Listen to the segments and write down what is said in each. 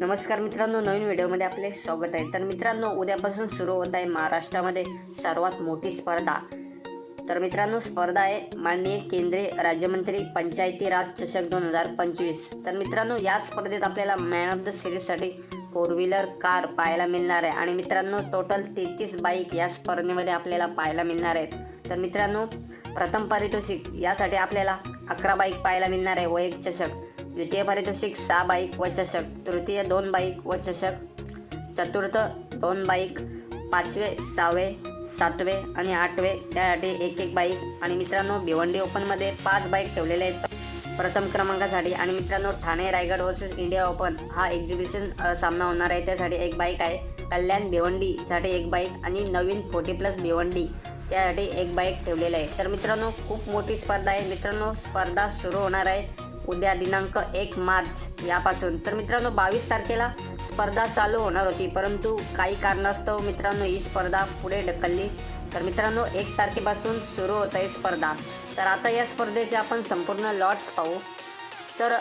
नमस्कार मित्रांनो नवीन व्हिडिओमध्ये आपले स्वागत आहे. तर मित्रांनो उद्यापासून सुरू होत आहे महाराष्ट्रामध्ये सर्वात मोठी स्पर्धा. तर मित्रांनो स्पर्धा आहे माननीय केंद्रीय राज्यमंत्री पंचायती राज चषक दोन हजार पंचवीस. तर मित्रांनो या स्पर्धेत आपल्याला मॅन ऑफ द सिरीजसाठी फोर व्हीलर कार पाहायला मिळणार आहे. आणि मित्रांनो टोटल तेहतीस बाईक या स्पर्धेमध्ये आपल्याला पाहायला मिळणार आहेत. तर मित्रांनो प्रथम पारितोषिक यासाठी आपल्याला अकरा बाईक पाहायला मिळणार आहे व एक चषक. द्वितीय पारितोषिक सहा बाईक व चषक तृतीय दोन बाईक व चषक चतुर्थ दोन बाईक पाचवे सहावे सातवे आणि आठवे त्यासाठी एक एक बाईक. आणि मित्रांनो भिवंडी ओपनमध्ये पाच बाईक ठेवलेले आहेत. प्रथम क्रमांकासाठी आणि मित्रांनो Thane Raigad versus India open हा एक्झिबिशन सामना होणार आहे. त्यासाठी एक बाईक आहे. कल्याण भिवंडीसाठी एक बाईक आणि नवीन फोर्टी प्लस भिवंडी त्यासाठी एक बाईक ठेवलेलं आहे. तर मित्रांनो खूप मोठी स्पर्धा आहे. मित्रांनो स्पर्धा सुरू होणार आहे. उद्या दिनांक एक मार्च यापासून. तर मित्रांनो बावीस तारखेला स्पर्धा चालू होणार होती. परंतु काही कारणास्तव मित्रांनो ही स्पर्धा पुढे ढकलली. तर मित्रांनो एक तारखेपासून सुरू होत आहे स्पर्धा. तर आता या स्पर्धेचे आपण संपूर्ण लॉट्स पाहू. तर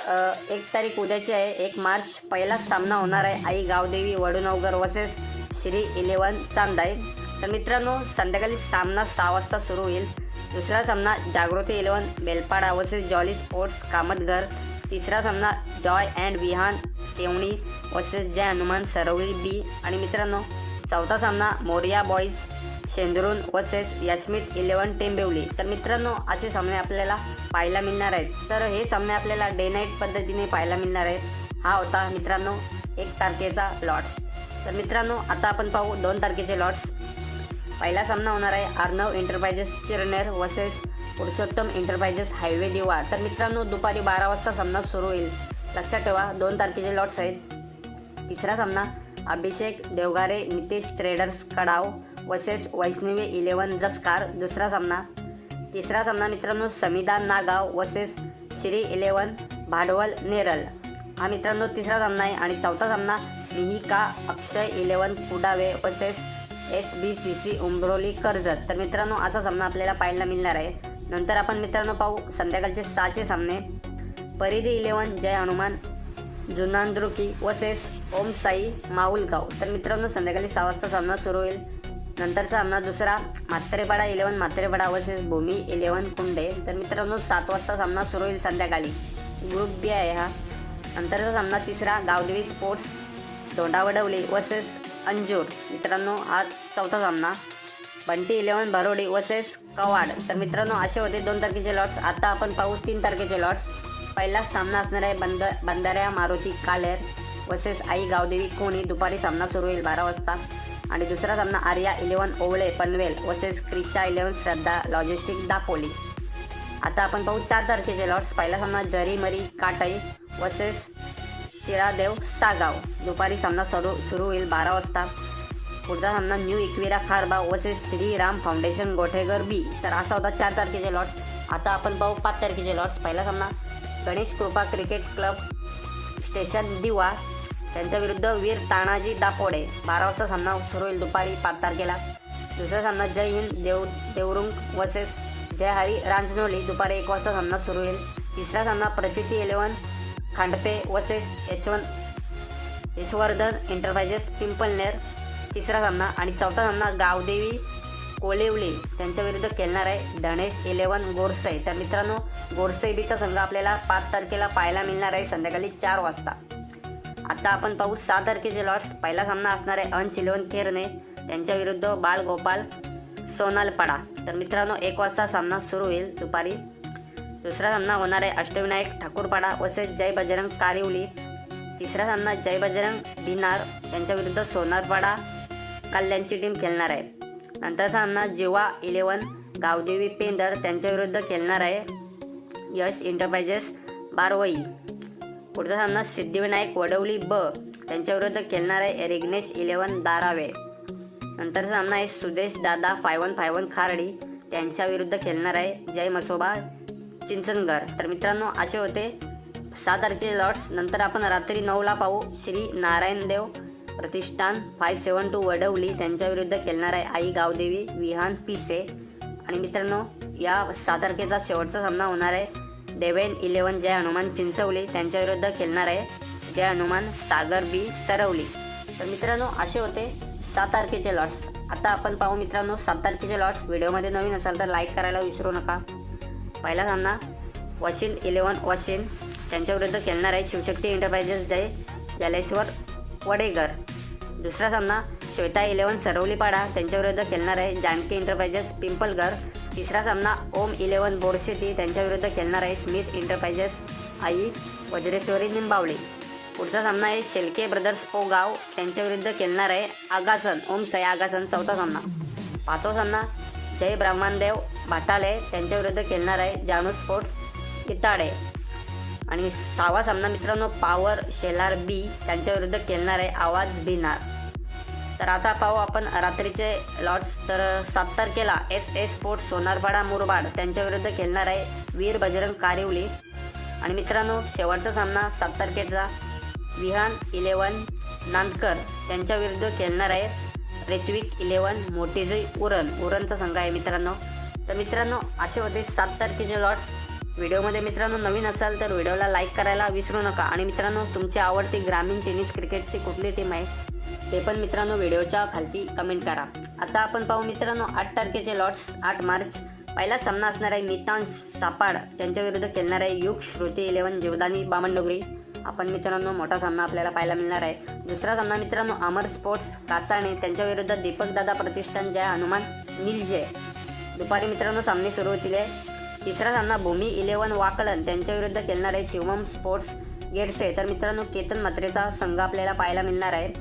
एक तारीख उद्याची आहे एक मार्च. पहिला सामना होणार आहे आई गावदेवी वडुनवगर वर्सेस श्री इलेवन चांदाई. तर मित्रांनो संध्याकाळी सामना सहा वाजता सुरू होईल. दुसरा सामना Jagruti eleven Belpada versus jolly sports Kamatghar तिसरा सामना Joy and Vihan Tevni versus Jay Hanuman Saravli B. आणि मित्रांनो चौथा सामना Moriya boys Shendrun versus Yashmit eleven Tembevali. तर मित्रांनो असे सामने आपल्याला पाहायला मिळणार आहेत. तर हे सामने आपल्याला डे नाईट पद्धतीने पाहायला मिळणार आहेत. हा होता मित्रांनो एक तारखेचा लॉट्स तर मित्रांनो आता आपण पाहू दोन तारखेचे लॉट्स पहिला सामना होणार आहे Arnav enterprises Chirner versus Purushottam enterprises highway Diva. तर मित्रांनो दुपारी बारा वाजता सामना सुरू होईल. लक्षात ठेवा दोन तारखेचे लॉट्स आहेत. तिसरा सामना Abhishek Devgare Nitesh traders Kadav versus Vaishnavi eleven Jaskar. दुसरा सामना तिसरा सामना मित्रांनो समिदा नागाव वर्सेस श्री इलेवन भाडवल नेरल. हा मित्रांनो तिसरा सामना आहे. आणि चौथा सामना Mihika Akshay eleven Kudave versus S B C C Umbroli Karjat. तर मित्रांनो असा सामना आपल्याला पाहायला मिळणार आहे. नंतर आपण मित्रांनो पाहू संध्याकाळचे सहाचे सामने. परिधी इलेवन जय हनुमान जुनांद्रुकी वसेस ओम साई माऊलगाव तर मित्रांनो संध्याकाळी सहा वाजता सामना सुरू होईल. नंतरचा सामना दुसरा Mhatrepada eleven Mhatrepada versus Bhumi eleven Kunde. तर मित्रांनो सात वाजता सामना सुरू होईल संध्याकाळी. ग्रुप बी आहे हा. नंतरचा सामना तिसरा गावदेवी स्पोर्ट्स दोंडावडवली वसेस अंजूर. मित्रांनो हा चौथा सामना. Bunty eleven Bharodi versus Kavad. तर मित्रांनो असे होते दोन तारखेचे लॉट्स आता आपण पाहू तीन तारखेचे लॉट्स पहिला सामना असणार आहे बंद बंधाऱ्या मारुती कालेर वर्सेस आई गावदेवी कोणी. दुपारी सामना सुरू होईल बारा वाजता. आणि दुसरा सामना Arya eleven Ovale Panvel versus Krisha eleven Shraddha logistic Dapoli. आता आपण पाहू चार तारखेचे लॉट्स पहिला सामना जरी मरी काटाई वर्सेस चिरादेव सागाव. दुपारी सामना सुरू सुरू होईल बारा वाजता. पुढचा सामना new Ekvira Kharba versus Shriram foundation Gothegar B तर असा होता चार तारखेचे लॉट्स आता आपण पाहू पाच तारखेचे लॉट्स पहिला सामना गणेश कृपा क्रिकेट क्लब स्टेशन दिवा. त्यांच्या विरुद्ध वीर तानाजी दापोडे. बारा वाजता सामना सुरू होईल दुपारी पाच तारखेला. दुसरा सामना जय हिंद देव देवरुंग वर्सेस जय हरी रांजनोली दुपारी एक वाजता सामना सुरू होईल. तिसरा सामना Prachiti eleven Khandpe versus Yashwant Yashvardhan enterprises Pimpalner तिसरा सामना आणि चौथा सामना गावदेवी कोलेवली त्यांच्या विरुद्ध खेळणार आहे धनेश इलेवन गोरसई. तर मित्रांनो गोरसई बीचा संघ आपल्याला पाच तारखेला पाहायला मिळणार आहे संध्याकाळी चार वाजता. आता आपण पाहू सहा तारखेचे लॉट्स पहिला सामना असणार आहे अंश इलेवन खेरणे त्यांच्या विरुद्ध बाळ गोपाल सोनालपाडा. तर मित्रांनो एक वाजता सामना सुरू होईल दुपारी. दुसरा सामना होणार आहे अष्टविनायक ठाकूरपाडा वर्सेस जय बजरंग कारिवली तिसरा सामना जय बजरंग भिनार यांच्याविरुद्ध सोनारपाडा. कल्याणची टीम खेळणार आहे. नंतर सामना जिवा इलेवन गावदेवी पेंदर त्यांच्या विरुद्ध खेळणार आहे. यश एंटरप्राइजेस बारवई. पुढचा सामना सिद्धिविनायक वडवली ब त्यांच्या विरुद्ध खेळणार आहे रिग्नेश इलेवन दारावे. नंतर सामना आहे Sudesh Dada five one five one Kharadi त्यांच्या विरुद्ध खेळणार आहे जय मसोबा. चिंचनगर तर मित्रांनो असे होते सात तारखेचे लॉट्स नंतर आपण रात्री नऊला पाहू Shri Narayandev Pratishthan. Five seven two Vadavali त्यांच्याविरुद्ध खेळणार आहे आई गावदेवी विहान पिसे. आणि मित्रांनो या सात तारखेचा शेवटचा सामना होणार आहे. डेवेन इलेवन जय हनुमान चिंचवली त्यांच्या विरुद्ध खेळणार आहे. जय हनुमान सागर बी सरवली. तर मित्रांनो असे होते सात तारखेचे लॉट्स आता आपण पाहू मित्रांनो सात तारखेचे लॉट्स व्हिडिओमध्ये नवीन असाल तर लाईक करायला विसरू नका. पहिला सामना वशिन इलेवन वशिन त्यांच्याविरुद्ध खेळणार आहे. शिवशक्ती एंटरप्राइजेस जय जलेश्वर वडेकर दुसरा सामना श्वेता इलेवन सरवलीपाडा त्यांच्याविरुद्ध खेळणार आहे. जानकी एंटरप्राइजेस पिंपलगर तिसरा सामना ओम इलेवन बोरशेती त्यांच्याविरुद्ध खेळणार आहे. Smith enterprises Aai Vajreshwari Nimbavali. पुढचा सामना आहे शेलके ब्रदर्स ओ गाव त्यांच्याविरुद्ध खेळणार आहे आगासन. ओम सय आगासन चौथा सामना. पाचवा सामना जय ब्रह्मानदेव. भाटाले त्यांच्याविरुद्ध खेळणार आहे जानू स्पोर्ट्स किताडे. आणि सहावा सामना मित्रांनो पॉवर शेलार बी त्यांच्याविरुद्ध खेळणार आहे आवाज बिनार. तर आता पाहू आपण रात्रीचे लॉट्स तर सात तारखेला S S sport Sonarpada Murbad त्यांच्याविरुद्ध खेळणार आहे वीर बजरंग कारिवली. आणि मित्रांनो शेवटचा सामना सात तारखेचा. विहान इलेवन नांदकर त्यांच्याविरुद्ध खेळणार आहे रेत्विक इलेवन मोटेजोई उरण उरणचा संघ आहे मित्रांनो. तर मित्रांनो असे होते सात तारखेचे लॉट्स व्हिडिओमध्ये मित्रांनो नवीन असाल तर व्हिडिओला लाईक करायला विसरू नका. आणि मित्रांनो तुमची आवडती ग्रामीण टेनिस क्रिकेटची कुठली टीम आहे ते पण मित्रांनो व्हिडिओच्या खालती कमेंट करा. आता आपण पाहू मित्रांनो आठ तारखेचे लॉट्स आठ मार्च. पहिला सामना असणार आहे मितांश सापाड. त्यांच्याविरुद्ध खेळणार आहे युग श्रुती इलेवन जीवदानी बामणडोगरी आपण मित्रांनो मोठा सामना आपल्याला पाहायला मिळणार आहे. दुसरा सामना मित्रांनो अमर स्पोर्ट्स कासाणे त्यांच्याविरुद्ध दीपक दादा प्रतिष्ठान जय हनुमान निलजय. दुपारी मित्रांनो सामने सुरू होतील. तिसरा सामना भूमी इलेवन वाकळण त्यांच्याविरुद्ध खेळणार आहे शिवम स्पोर्ट्स गेटसे तर मित्रांनो केतन मात्रेचा संघ आपल्याला पाहायला मिळणार आहे.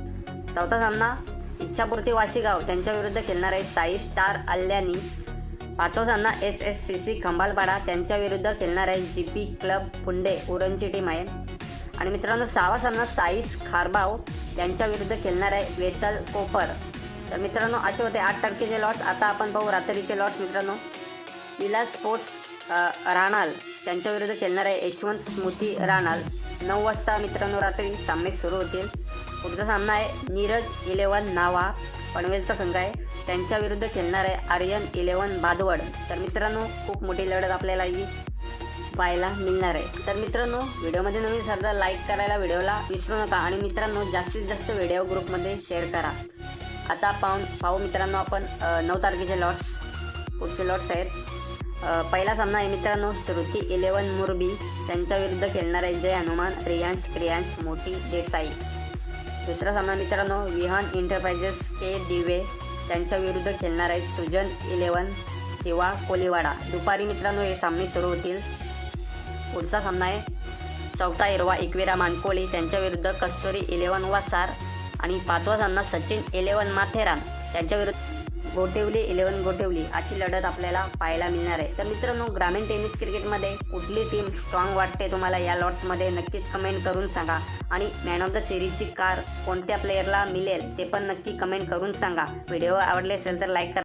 चौथा सामना इच्छापूर्ती वाशीगाव त्यांच्याविरुद्ध खेळणार आहे साई स्टार अल्यानी. पाचवा सामना S S C C Khambalpada त्यांच्याविरुद्ध खेळणार आहे जी पी क्लब फुंडे उरणची टीम आहे. आणि मित्रांनो सहावा सामना साईस खारबाव यांच्याविरुद्ध खेळणार आहे वेतल कोपर. तर मित्रांनो असे होते आठ तारखेचे लॉट्स आता आपण पाहू रात्रीचे लॉट्स मित्रांनो. विलास स्पोर्ट्स अ, राणाल त्यांच्याविरुद्ध खेळणार आहे यशवंत स्मृती राणाल. नऊ वाजता मित्रांनो रात्री सामने सुरू होतील. पुढचा सामना आहे नीरज इलेवन नावा पनवेलचा संघ आहे. त्यांच्याविरुद्ध खेळणार आहे आर्यन इलेवन बादवड. तर मित्रांनो खूप मोठी लढत आपल्याला ही पाहायला मिळणार आहे. तर मित्रांनो व्हिडिओमध्ये नवीन सरदा लाईक करायला व्हिडिओला विसरू नका आणि मित्रांनो जास्तीत जास्त व्हिडिओ ग्रुपमध्ये शेअर करा. आता पाहून पाहू मित्रांनो आपण नऊ तारखेचे लॉट्स पुढचे लॉट्स आहेत. पहिला सामना आहे मित्रांनो श्रुती इलेवन मुरबी. त्यांच्याविरुद्ध खेळणार आहे जय हनुमान रियांश क्रियांश मोठी देसाई. दुसरा सामना मित्रांनो विहान एंटरप्राइजेस के दिवे. त्यांच्याविरुद्ध खेळणार आहे सुजन इलेवन दिवा कोलीवाडा. दुपारी मित्रांनो हे सामने सुरू होतील. पुढचा सामना आहे. चौथा इरवा एकविरा मानकोळी त्यांच्याविरुद्ध कस्तुरी इलेवन वासार आणि पाचवा सामना सचिन इलेवन माथेरान त्यांच्याविरुद्ध गोठेवली इलेवन गोठेवली अशी लढत आपल्याला पाहायला मिळणार आहे. तर मित्रांनो ग्रामीण टेनिस क्रिकेटमध्ये कुठली टीम स्ट्रॉंग वाटते तुम्हाला या लॉट्समध्ये नक्कीच कमेंट करून सांगा. आणि मॅन ऑफ द सिरीजची कार कोणत्या प्लेयरला मिळेल ते पण नक्की कमेंट करून सांगा. व्हिडिओ आवडले असेल तर लाईक करा.